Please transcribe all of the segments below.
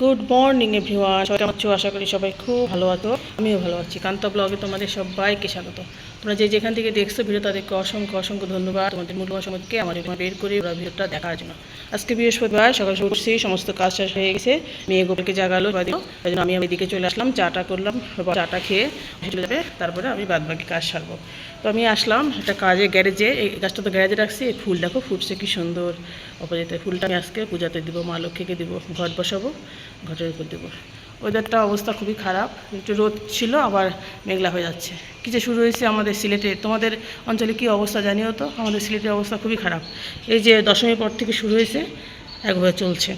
Good morning everyone সবাই কেমন আছো? আশা করি সবাই খুব ভালো আছো। আমিও ভালো আছি। কান্তা ব্লগে তোমাদের সবাইকে স্বাগত। তোমরা যে যেখান থেকে দেখছ ভিডিও তাদেরকে অসংখ্য অসংখ্য ধন্যবাদ। তোমাদের মূল্যবান সময়কে আমার এখানে বের করে ওরা ভিডিওটা দেখার জন্য। আজকে বৃহস্পতিবার সকাল সকাল উঠছি সমস্ত কাজ শেষ হয়ে গেছে। মেয়ে গোপালকে জাগালো বা দিল ওই জন্য আমি আমি দিকে চলে আসলাম, চাটা করলাম চাটা খেয়ে চলে যাবে, তারপরে আমি বাদ বাকি কাজ সারবো। তো আমি আসলাম একটা কাজে, গ্যারেজে, এই গাছটা তো গ্যারেজে রাখছি, এই ফুল দেখো, ফুটছে কি সুন্দর। অপোজিটে ফুলটা আমি আজকে পূজাতে দিব, মা লক্ষ্মীকে দিব, ঘট বসাবো, ঘটের উপর দেবো। ওয়েদারটা অবস্থা খুবই খারাপ। একটু রোদ ছিল, আবার মেঘলা হয়ে যাচ্ছে। কী যে শুরু হয়েছে আমাদের সিলেটে? তোমাদের অঞ্চলে কী অবস্থা জানিও তো? আমাদের সিলেটের অবস্থা খুবই খারাপ। এই যে দশমীর পর থেকে শুরু হয়েছে, একভাবে চলছে।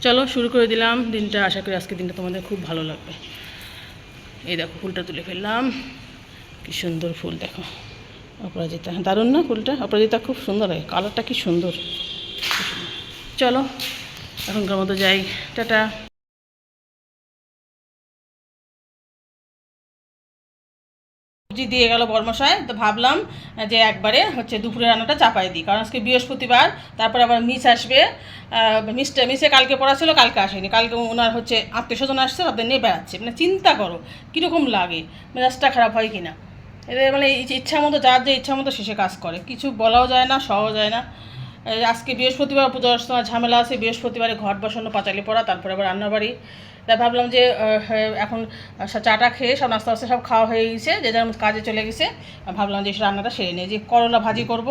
চলো, শুরু করে দিলাম দিনটা। আশা করি আজকে দিনটা তোমাদের খুব ভালো লাগবে। এই দেখো, ফুলটা তুলে ফেললাম। কি সুন্দর ফুল, দেখো। অপরাজিতা। দারুণ না ফুলটা? অপরাজিতা খুব সুন্দর হয়। কালারটা কি সুন্দর। চলো এখনকার মতো যাই। টাটা। সবজি দিয়ে গেল বর্মশায় তো ভাবলাম যে একবারে হচ্ছে দুপুরে রান্নাটা চাপাই দিই, কারণ আজকে বৃহস্পতিবার, তারপর আবার মিস আসবে। মিসটা মিসে কালকে পড়া ছিল কালকে আসেনি। কালকে ওনার হচ্ছে আত্মীয় স্বজন আসছে, তাদের নিয়ে বেড়াচ্ছে। মানে চিন্তা করো, কীরকম লাগে? মেজাজটা খারাপ হয় কি না এদের মানে ইচ্ছা মতো, যার যে ইচ্ছা মতো শেষে কাজ করে। কিছু বলাও যায় না সহজ যায় না। আজকে বৃহস্পতিবার পুজোর সময় ঝামেলা আছে বৃহস্পতিবারে ঘট বসানো পাঁচালি পড়া তারপরে আবার রান্নাবাড়ি। তাই ভাবলাম যে হ্যাঁ, এখন চাটা খেয়ে সব নাস্তা আস্তে সব খাওয়া হয়ে গেছে যে যার কাজে চলে গেছে। ভাবলাম যে রান্নাটা সেরে নিই। যে করলা ভাজি করব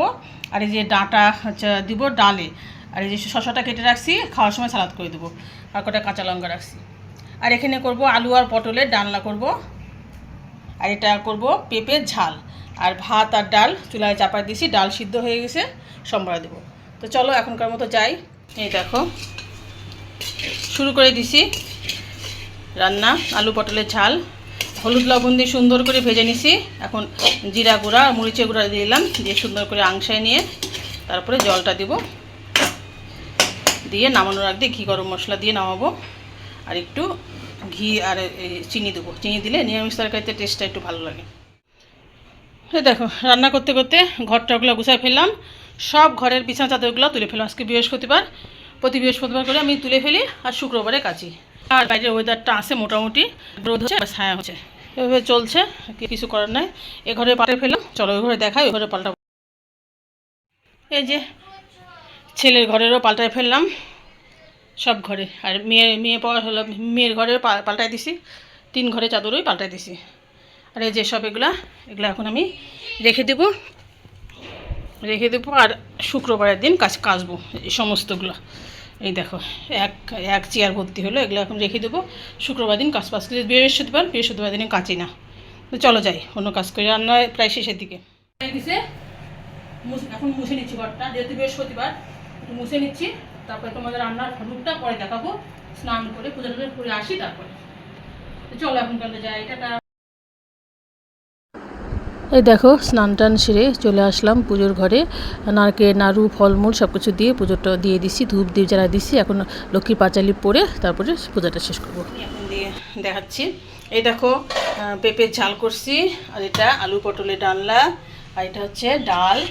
আর এই যে ডাঁটা দিব ডালে। আর এই যে শশাটা কেটে রাখছি খাওয়ার সময় সালাদ করে দেবো। আর কটা কাঁচা লঙ্কা রাখছি। আর এখানে করব আলু আর পটলের ডালনা করব। আর এটা করব পেঁপের ঝাল। আর ভাত আর ডাল চুলায় চাপায় দিয়েছি ডাল সিদ্ধ হয়ে গেছে সম্বরা দেবো। তো চলো এখনকার মতো যাই। এই দেখো। শুরু করে দিছি। রান্না, আলু পটলের ঝাল, হলুদ লবণ দিয়ে সুন্দর করে ভেজে নিছি। এখন জিরা গুঁড়া আর মরিচের গুঁড়া দিয়ে দিলাম, দিয়ে সুন্দর করে আংশায় নিয়ে তারপরে জলটা দিব। দিয়ে নামানোর আগে ঘি, গরম মশলা দিয়ে নামাবো। আর একটু ঘি আর চিনি দেবো। চিনি দিলে নিরামিষ তরকারিতে টেস্টটা একটু ভালো লাগে। দেখো, রান্না করতে করতে ঘরটাগুলো গুছাই ফেললাম। সব ঘরের বিছানা চাদরগুলো তুলে ফেললাম আজকে বৃহস্পতিবার, প্রতি বৃহস্পতিবার করে আমি তুলে ফেলি আর শুক্রবারে কাচি। আর বাইরের ওয়েদারটা আছে মোটামুটি। রোদ হচ্ছে ছায়া হচ্ছে। এভাবে চলছে কিছু করার নাই। এ ঘরে পাল্টে ফেললাম চলো ওই ঘরে দেখাই ওই ঘরে পাল্টা এই যে, ছেলের ঘরেরও পাল্টায় ফেললাম, সব ঘরে। আর মেয়ে মেয়ে পাওয়া হলো, মেয়ের ঘরে পা- পাল্টাই দিছি। তিন ঘরে চাদরই পাল্টাই দিছি। আর এই যে সব এগুলা, এগুলো এখন আমি রেখে দেবো। রেখে দেবো আর শুক্রবারের দিন কাজ, কাচবো এই সমস্তগুলো। এই দেখো, এক এক চেয়ার ভর্তি হলো, এগুলো এখন রেখে দেবো। শুক্রবার দিন কাজ পাস করে, বৃহস্পতিবার বৃহস্পতিবার দিনে কাচি না। তো চলো যাই, অন্য কাজ করে। রান্না প্রায় শেষের দিকে। এখন মুছে নিচ্ছি ঘরটা, যেহেতু বৃহস্পতিবার, একটু মুছে নিচ্ছি। তারপরে তোমাদের রান্নার রূপটা পরে দেখাবো। স্নান করে, পুজো করে আসি তারপরে। চলো এখন তাহলে যাই এটা এই দেখো, স্নান টান সেরে চলে আসলাম পুজোর ঘরে। নারকেল, নাড়ু, ফলমূল সব কিছু দিয়ে পুজোটা দিয়ে দিছি, ধূপ দিয়ে জ্বালা দিছি। এখন লক্ষ্মী পাঁচালি পরে তারপরে পূজাটা শেষ করব। এখন দিয়ে দেখাচ্ছি। এই দেখো পেঁপের ঝাল করছি, আর এটা আলু পটলের ডালনা, আর এটা হচ্ছে ডাল।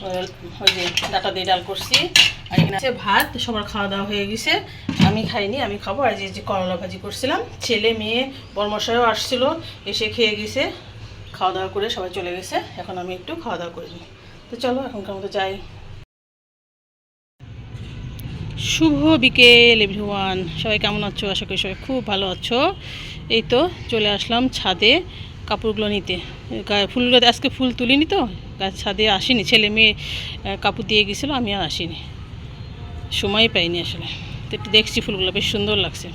ওই- যে ডাটা দিয়ে ডাল করছি। আর এখানে আছে ভাত, সবার খাওয়া দাওয়া হয়ে গেছে। আমি খাইনি, আমি খাব। আর যে যে করলা ভাজি করছিলাম, ছেলে মেয়ে বর্মশাইও আসছিল, এসে খেয়ে গেছে। খাওয়া দাওয়া করে সবাই চলে গেছে। এখন আমি একটু খাওয়া দাওয়া করে তো চলো, এখনকার মতো যাই। শুভ বিকেল এভরিওয়ান সবাই কেমন আছো? আশা করি সবাই খুব ভালো আছো। এই তো চলে আসলাম ছাদে কাপড়গুলো নিতে। ফুলগুলো আজকে ফুল তুলিনি তো গাছ ছাদে আসিনি। ছেলে মেয়ে কাপড় দিয়ে গেছিল, আমি আর আসিনি। সময় পাইনি আসলে। তো একটু দেখছি ফুলগুলো, বেশ সুন্দর লাগছে।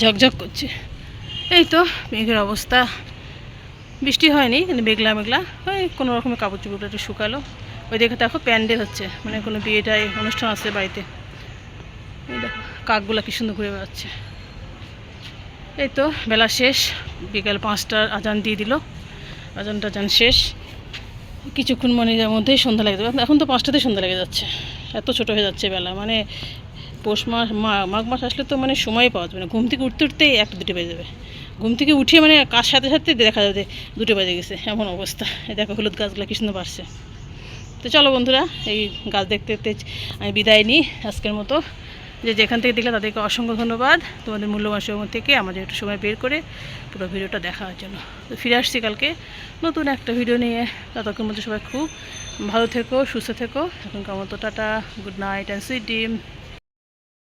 ঝকঝক করছে। এই তো, মেঘের অবস্থা। বৃষ্টি হয়নি, কিন্তু মেঘলা মেঘলা। ওই কোনো রকমের কাপড় চোপড়গুলো একটু শুকালো। ওই দেখে দেখো প্যান্ডেল হচ্ছে মানে কোনো বিয়েটায় অনুষ্ঠান আছে বাড়িতে। এই দেখো, কাকগুলো কি সুন্দর ঘুরে বেড়াচ্ছে। এই তো, বেলা শেষ, বিকাল পাঁচটার আজান দিয়ে দিল। আজান টাজান শেষ। কিছুক্ষণ মনে যার মধ্যেই সন্ধ্যা লেগে যাবে। এখন তো পাঁচটাতে সন্ধ্যা লেগে যাচ্ছে। এত ছোট হয়ে যাচ্ছে বেলা মানে পৌষ মাস মাঘ মাস আসলে তো মানে সময় পাওয়া যাবে না। ঘুম থেকে উঠতে উঠতেই একটা দুটো বেজে যাবে। ঘুম থেকে উঠে মানে কার সাথে সাথে দেখা যাবে দুটো বেজে গেছে, এমন অবস্থা। দেখো হলুদ গাছগুলো কি সুন্দর বাড়ছে। তো চলো বন্ধুরা, এই গাছ দেখতে দেখতে আমি বিদায় নিই আজকের মতো। যে যেখান থেকে দেখলে তাদেরকে অসংখ্য ধন্যবাদ। তোমাদের মূল্যবান সময় থেকে আমাদের একটু সময় বের করে পুরো ভিডিওটা দেখার জন্য। তো ফিরে আসছি কালকে নতুন একটা ভিডিও নিয়ে। ততক্ষণ মধ্যে সবাই খুব ভালো থেকো, সুস্থ থেকো। এখনকার মতো tata, good night and sweet dream